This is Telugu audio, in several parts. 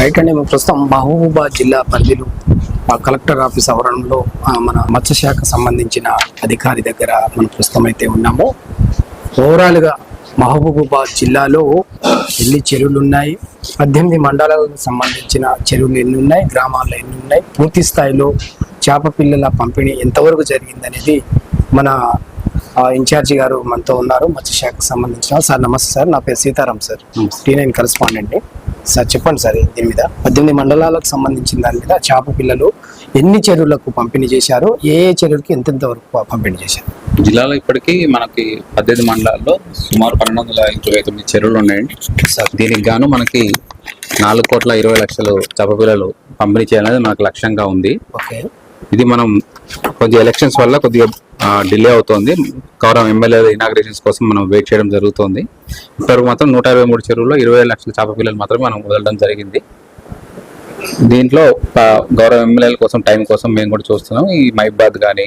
రైట్ అండి మేము ప్రస్తుతం మహబూబాబాద్ జిల్లా పరిధిలో ఆ కలెక్టర్ ఆఫీస్ ఆవరణంలో మన మత్స్యశాఖ సంబంధించిన అధికారి దగ్గర మనం ప్రస్తుతం అయితే ఉన్నాము. ఓవరాల్గా మహబూబాబాద్ జిల్లాలో ఎన్ని చెరువులు ఉన్నాయి పద్దెనిమిది మండలాలకు సంబంధించిన చెరువులు ఎన్ని ఉన్నాయి గ్రామాల్లో ఎన్ని ఉన్నాయి పూర్తి స్థాయిలో చేప పిల్లల పంపిణీ ఎంతవరకు జరిగిందనేది మన ఇన్ఛార్జి గారు మనతో ఉన్నారు మత్స్యశాఖకు సంబంధించిన. సార్ నమస్తే సార్. నా పేరు Sitaram sir. T nine correspondent sir చెప్పండి సార్ దీని మీద. పద్దెనిమిది మండలాలకు సంబంధించిన దాని మీద చేప పిల్లలు ఎన్ని చెరువులకు పంపిణీ చేశారు? ఏ ఏ చెరువులకి ఎంతెంత వరకు పంపిణీ చేశారు? జిల్లాలో ఇప్పటికీ మనకి పద్దెనిమిది మండలాల్లో సుమారు పన్నెండు వందల ఇరవై తొమ్మిది చెరువులు ఉన్నాయండి. దీనికి గాను మనకి నాలుగు కోట్ల ఇరవై లక్షలు చేప పిల్లలు పంపిణీ చేయాలనేది మనకు లక్ష్యంగా ఉంది. ఓకే. ఇది మనం కొద్దిగా ఎలక్షన్స్ వల్ల కొద్దిగా డిలే అవుతోంది. గౌరవ ఎమ్మెల్యే ఇనాగ్రేషన్స్ కోసం మనం వెయిట్ చేయడం జరుగుతోంది. ఇప్పటివరకు మాత్రం నూట ఇరవై మూడు చెరువుల్లో ఇరవై లక్షల చేప పిల్లలు మాత్రమే మనం వదలడం జరిగింది. దీంట్లో గౌరవ ఎమ్మెల్యేల కోసం టైం కోసం మేము కూడా చూస్తున్నాం. ఈ మైబాద్ కానీ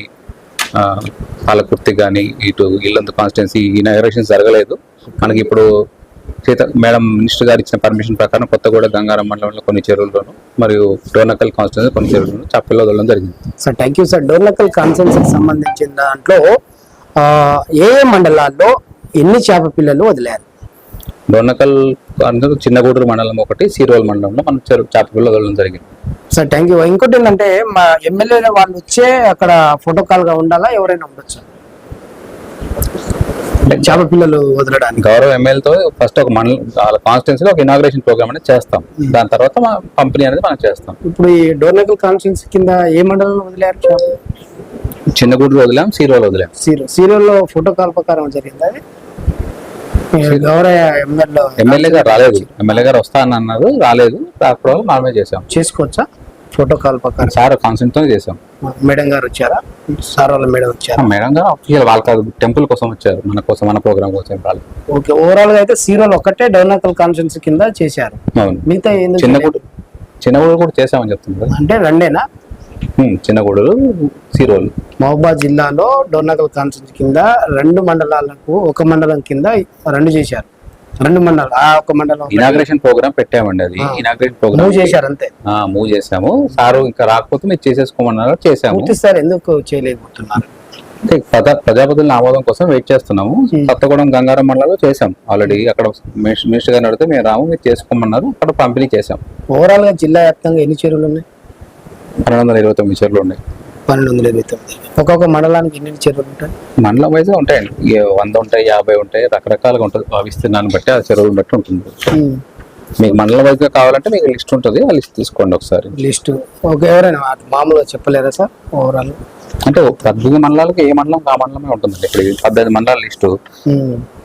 పాలకుర్తి కానీ ఇటు ఇల్లందు కాన్స్టిట్యున్సీ ఈ ఇనాగ్రేషన్స్ జరగలేదు. మనకి ఇప్పుడు సీత మేడం మినిస్టర్ గారు ఇచ్చిన పర్మిషన్ ప్రకారం కొత్తగూడ గంగారం మండలంలో కొన్ని చెరువుల్లోను మరియు డోనకల్ కాన్స్టిట్యున్సీ కొన్ని చెరువులను చప్పల్లో వదలడం జరిగింది. Sir thank you sir. Dornakal కాన్సెన్స్కి సంబంధించిన దాంట్లో ఏ ఏ మండలాల్లో ఎన్ని చేప పిల్లలు వదిలారు? డోనకల్ అందరూ చిన్నగూడూరు మండలం ఒకటి సీరోల్ మండలంలో మనం చెరువు చేప పిల్లలు వదలడం జరిగింది. సార్ థ్యాంక్ యూ ఇంకోటి ఏంటంటే మా ఎమ్మెల్యే వాళ్ళు వచ్చే అక్కడ ఫోటో కాల్గా ఉండాలా? ఎవరైనా ఉండొచ్చు? చేప పిల్లలు వదలడానికి. గౌరవ ఎమ్మెల్యేతో ఫస్ట్ ఒక మండలం వాళ్ళ కాన్స్టిట్యున్సీలో ఒక ఇనాగ్రేషన్ ప్రోగ్రామ్ అనేది చేస్తాం. దాని తర్వాత మన పంపిణీ అనేది మనం చేస్తాం. ఇప్పుడు ఈ డోర్నకల్ కాన్స్టిట్యున్సీ కింద ఏ మండలంలో వదిలారు చేప? చిన్నగూడూరు వదిలాం సీరోలు వదిలాం. సీరో సీరోలో ఫోటో కాల్ ప్రకారం జరిగింది? అది ఎమ్మెల్యే ఎమ్మెల్యే గారు రాలేదు. ఎమ్మెల్యే గారు వస్తా అని అన్నారు రాలేదు. రాకపోవడం మనమే చేసాం చేసుకోవచ్చా? ఫోటో కాల్ ప్రకారం. సార్ కాన్సెంట్తో చేసాం మేడం గారు వచ్చారా? సార్ వాళ్ళ మేడం వచ్చారా? మేడం గారు అఫీషియల్ వాళ్ళ కాదు టెంపుల్ కోసం వచ్చారు. మన కోసం మన ప్రోగ్రామ్ కోసం ఓకే ఓవరాల్గా అయితే సీరోలు ఒక్కటే డోర్నకల్ కాన్స్టిట్యున్సీ కింద చేశారు. మిగతా చిన్నగూడు చిన్నగూడూరు కూడా చేసామని చెప్తుంది కదా. అంటే రెండేనా? హ్మ్, చిన్నగూడూరు సీరోలు మహబూబాద్ జిల్లాలో డోర్నకల్ కాన్స్టిట్యూన్సీ కింద రెండు మండలాలకు ఒక మండలం కింద రెండు చేశారు. రెండు మండలం ఆ ఒక మండలం. ఇనాగ్రేషన్ ప్రోగ్రామ్ పెట్టామండి అది. ఇనాగ్రేషన్ ప్రోగ్రామ్ మూవ్ చేశారు అంతే. మూవ్ చేసాము సారు ఇంకా రాకపోతే మీరు చేసేసుకోమన్నారు చేసాము సార్ ఎందుకు చేయలేకపోతున్నారు ప్రజాపతుల ఆమోదం కోసం వెయిట్ చేస్తున్నాము. Hmm. కొత్తగూడెం గంగారం మండలంలో చేసాం ఆల్రెడీ అక్కడ మినిస్- మినిస్టర్ గారిని అడిగితే మేము రాము మీరు చేసుకోమన్నారు. అక్కడ పంపిణీ చేసాం ఓవరాల్గా జిల్లా వ్యాప్తంగా ఎన్ని చెరువులు ఉన్నాయి? పన్నెండు వందల ఇరవై తొమ్మిది చెరువులు ఉన్నాయి. పన్నెండు వందల ఇరవై తొమ్మిది. ఒక్కొక్క మండలానికి ఎన్ని చెరువులు ఉంటాయి? మండలం వైజ్ ఉంటాయండి. వంద ఉంటాయి యాభై ఉంటాయి రకరకాలుగా ఉంటుంది. ఆ విస్తీర్ణాన్ని బట్టి ఆ చెరువులను బట్టి ఉంటుంది. Hmm. మీకు మండలం వైజ్గా కావాలంటే మీకు లిస్ట్ ఉంటుంది. ఆ లిస్ట్ తీసుకోండి ఒకసారి. లిస్ట్. ఓకే ఎవరైనా మామూలుగా చెప్పలేరా సార్? ఓవరాల్. అంటే పద్దెనిమిది మండలాలకు ఏ మండలం ఆ మండలమే ఉంటుందండి. ఇప్పుడు పద్దెనిమిది మండలాల లిస్టు.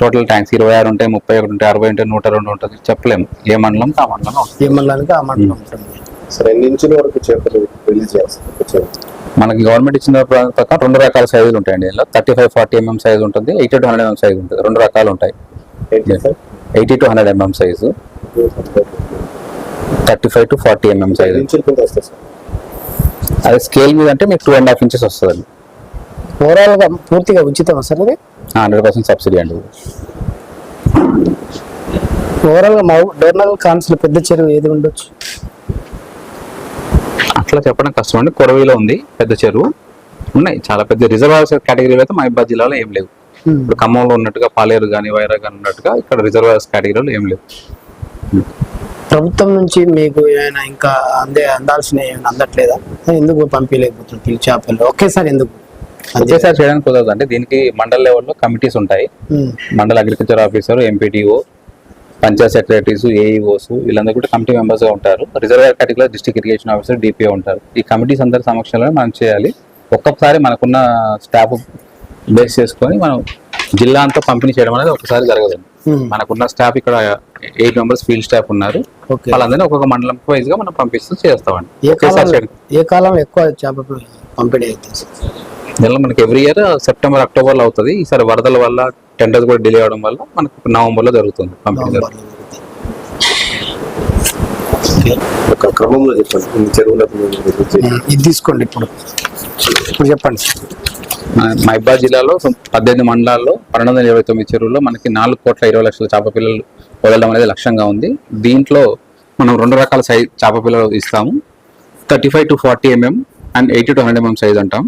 టోటల్ ట్యాంక్స్ ఇరవై ఆరు ఉంటాయి ముప్పై ఒకటి ఉంటాయి అరవై ఉంటాయి నూట రెండు ఉంటుంది. చెప్పలేము. ఏ మండలం ఆ మండలం ఉంటుంది. ఏ మండలానికి ఆ మండలం ఉంటుంది. సరే ఎన్ని ఇంచుల వరకు చేపలు రిలీజ్ చేస్తారు? మనకి గవర్నమెంట్ ఇచ్చిన ప్ర- ప్రకారం రెండు రకాల సైజులు ఉంటాయండి. ఇందులో thirty five forty mm size ఉంటుంది. Eighty to hundred MM size ఉంటుంది. రెండు రకాలు ఉంటాయి. Eighty to hundred mm size thirty five to forty mm size అదే స్కేల్ మీద అంటే మీకు టూ అండ్ హాఫ్ ఇంచెస్ వస్తుంది ఓవరాల్గా పూర్తిగా ఉచితం సార్ అది? హండ్రెడ్ పర్సెంట్ సబ్సిడీ అండి ఓవరాల్గా మా డోర్నల్ కాన్సులు పెద్ద చెరువు ఏది ఉండొచ్చు? అట్లా చెప్పడం కష్టం అండి. కొడవిలో ఉంది పెద్ద చెరువు. ఉన్నాయి. చాలా పెద్ద రిజర్వాయర్స్ కేటగిరీలో అయితే మహిబాద్ జిల్లాలో ఏం లేవు. ఇప్పుడు ఖమ్మంలో ఉన్నట్టుగా పాలేరు కానీ వైరా కానీ ఉన్నట్టుగా ఇక్కడ రిజర్వాయర్స్ కేటగిరీలో ఏం లేవు. ప్రభుత్వం నుంచి మీకు ఏమైనా ఇంకా అందే అందాల్సిన ఏమైనా అందట్లేదా? ఎందుకు పంపించలేకపోతున్నారు? చేపలు ఒకేసారి ఎందుకు? ఒకేసారి చేయడానికి కుదరదు. అంటే దీనికి మండల్ లెవెల్లో కమిటీస్ ఉంటాయి. మండల agriculture officer MPTO panchayat secretaries AEOs వీళ్ళందరూ కూడా కమిటీ మెంబర్స్గా ఉంటారు. రిజర్వేర్ కేటగిరీలో డిస్ట్రిక్ట్ ఇరిగేషన్ ఆఫీసర్ డిపిఓ ఉంటారు. ఈ కమిటీస్ అందరి సమక్షంలో మనం చేయాలి. ఒక్కొక్కసారి మనకున్న స్టాఫ్ బేస్ చేసుకొని మనం జిల్లా అంతా పంపిణీ చేయడం అనేది ఒకసారి జరగదు. మనకున్న స్టాఫ్ ఇక్కడ ఎయిట్ మెంబర్స్ ఫీల్డ్ స్టాఫ్ ఉన్నారు. వాళ్ళందరినీ ఒక్కొక్క మండలం వైజ్గా మనం పంపిస్తూ చేస్తామండి. ఏ కాలంలో ఎక్కువ చేప పంపిణీ? దీనిలో మనకి ఎవ్రీ ఇయర్ సెప్టెంబర్ అక్టోబర్లో అవుతుంది. ఈసారి వరదల వల్ల టెండర్స్ కూడా డిలే అవడం వల్ల మనకు నవంబర్లో జరుగుతుంది పంపిణీ జరుగుతుంది. నవంబర్లో జరుగుతుంది. ఒక క్రమంలో చెప్పండి. చెరువులకు ఉమ్, ఇది తీసుకోండి ఇప్పుడు. ఇప్పుడు చెప్పండి. మహిబాద్ జిల్లాలో పద్దెనిమిది మండలాల్లో పన్నెండు వందల ఇరవై తొమ్మిది చెరువుల్లో మనకి నాలుగు కోట్ల ఇరవై లక్షల చేప పిల్లలు వదలడం అనేది లక్ష్యంగా ఉంది. దీంట్లో మనం రెండు రకాల సైజ్ చేప పిల్లలు ఇస్తాము. Thirty five to forty mm and eighty to hundred mm size అంటాం.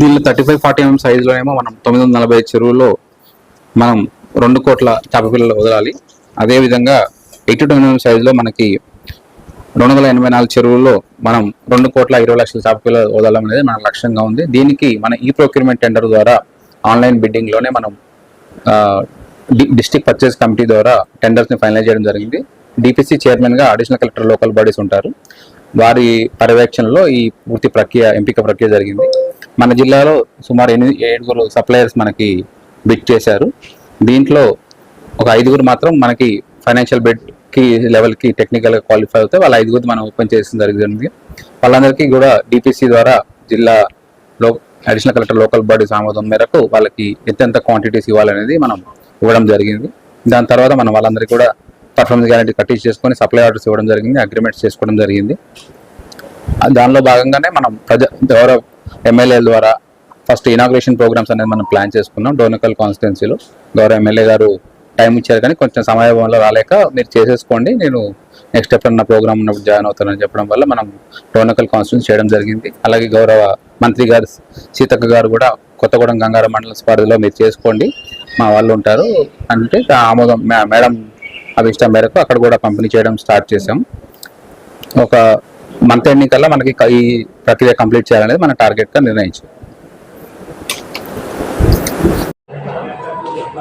దీనిలో థర్టీ ఫైవ్ ఫార్టీ ఎంఎం సైజులోనేమో మనం తొమ్మిది వందల నలభై చెరువుల్లో మనం రెండు కోట్ల చేపపిల్లలు వదలాలి. అదేవిధంగా ఎయిటీ టు ఎంఎం సైజులో మనకి రెండు వందల ఎనభై నాలుగు చెరువుల్లో మనం రెండు కోట్ల ఇరవై లక్షల చేపపిల్లలు వదలడం అనేది మన లక్ష్యంగా ఉంది. దీనికి మన ఈ ప్రొక్యూర్మెంట్ టెండర్ ద్వారా ఆన్లైన్ బిడ్డింగ్లోనే మనం డిస్ట్రిక్ట్ పర్చేస్ కమిటీ ద్వారా టెండర్స్ని ఫైనలైజ్ చేయడం జరిగింది. డిపిసి చైర్మన్గా అడిషనల్ కలెక్టర్ లోకల్ బాడీస్ ఉంటారు. వారి పర్యవేక్షణలో ఈ పూర్తి ప్రక్రియ ఎంపిక ప్రక్రియ జరిగింది. మన జిల్లాలో సుమారు ఎనిమిది ఏడుగురు సప్లయర్స్ మనకి బిడ్ చేశారు. దీంట్లో ఒక ఐదుగురు మాత్రం మనకి ఫైనాన్షియల్ బిడ్కి లెవెల్కి టెక్నికల్గా టెక్నికల్ క్వాలిఫై అవుతే వాళ్ళ ఐదుగురు మనం ఓపెన్ చేసిన జరిగింది. వాళ్ళందరికీ కూడా డిపిసి ద్వారా జిల్లాలో అడిషనల్ కలెక్టర్ లోకల్ బాడీస్ ఆమోదం మేరకు వాళ్ళకి ఎంతెంత క్వాంటిటీస్ ఇవ్వాలనేది మనం ఇవ్వడం జరిగింది. దాని తర్వాత మనం వాళ్ళందరికీ కూడా పర్ఫార్మెన్స్ గ్యారంటీ కట్టించి చేసుకొని సప్లై ఆర్డర్స్ ఇవ్వడం జరిగింది అగ్రిమెంట్స్ చేసుకోవడం జరిగింది. దానిలో భాగంగానే మనం ప్రజా గౌరవ ఎమ్మెల్యేల ద్వారా ఫస్ట్ ఇనాగ్రేషన్ ప్రోగ్రామ్స్ అనేది మనం ప్లాన్ చేసుకున్నాం. డోనకల్ కాన్స్టిట్యున్సీలో గౌరవ ఎమ్మెల్యే గారు టైం ఇచ్చారు కానీ కొంచెం సమయం వల్ల రాలేక మీరు చేసేసుకోండి. నేను నెక్స్ట్ ఎప్పుడన్నా ప్రోగ్రామ్ ఉన్నప్పుడు జాయిన్ అవుతానని చెప్పడం వల్ల మనం డోనకల్ కాన్స్టిట్యూన్స్ చేయడం జరిగింది. అలాగే గౌరవ మంత్రి గారు సీతక్క గారు కూడా కొత్తగూడెం గంగారం మండల స్పర్ధలో మీరు చేసుకోండి. మా వాళ్ళు ఉంటారు. అంటే ఆమోదం మే- మేడం అభిష్టం మేరకు అక్కడ కూడా పంపిణీ చేయడం స్టార్ట్ చేసాం ఒక మంత్ ఎండింగ్ కల్లా మనకి ఈ ప్రక్రియ కంప్లీట్ చేయాలనేది మన టార్గెట్గా నిర్ణయించాం.